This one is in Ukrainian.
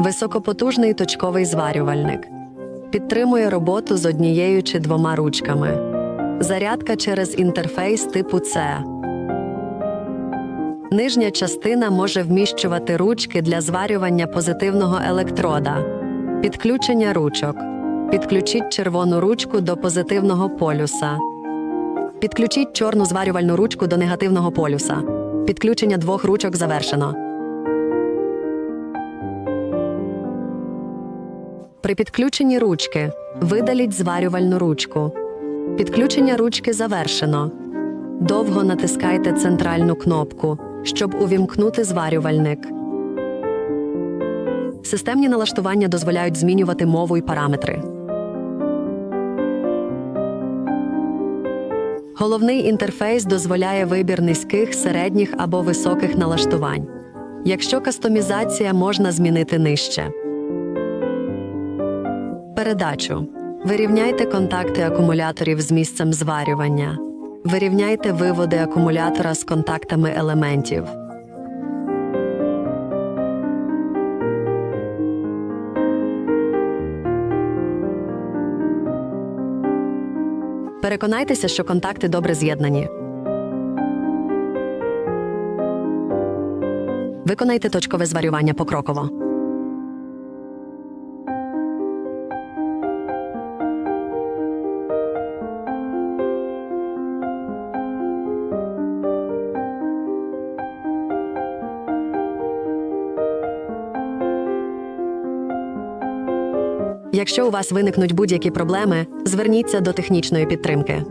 Високопотужний точковий зварювальник. Підтримує роботу з однією чи двома ручками. Зарядка через інтерфейс типу C. Нижня частина може вміщувати ручки для зварювання позитивного електрода. Підключення ручок. Підключіть червону ручку до позитивного полюса. Підключіть чорну зварювальну ручку до негативного полюса. Підключення двох ручок завершено. При підключенні ручки видаліть зварювальну ручку. Підключення ручки завершено. Довго натискайте центральну кнопку, щоб увімкнути зварювальник. Системні налаштування дозволяють змінювати мову і параметри. Головний інтерфейс дозволяє вибір низьких, середніх або високих налаштувань. Якщо кастомізація можна змінити нижче. Передачу. Вирівняйте контакти акумуляторів з місцем зварювання. Вирівняйте виводи акумулятора з контактами елементів. Переконайтеся, що контакти добре з'єднані. Виконайте точкове зварювання покроково. Якщо у вас виникнуть будь-які проблеми, зверніться до технічної підтримки.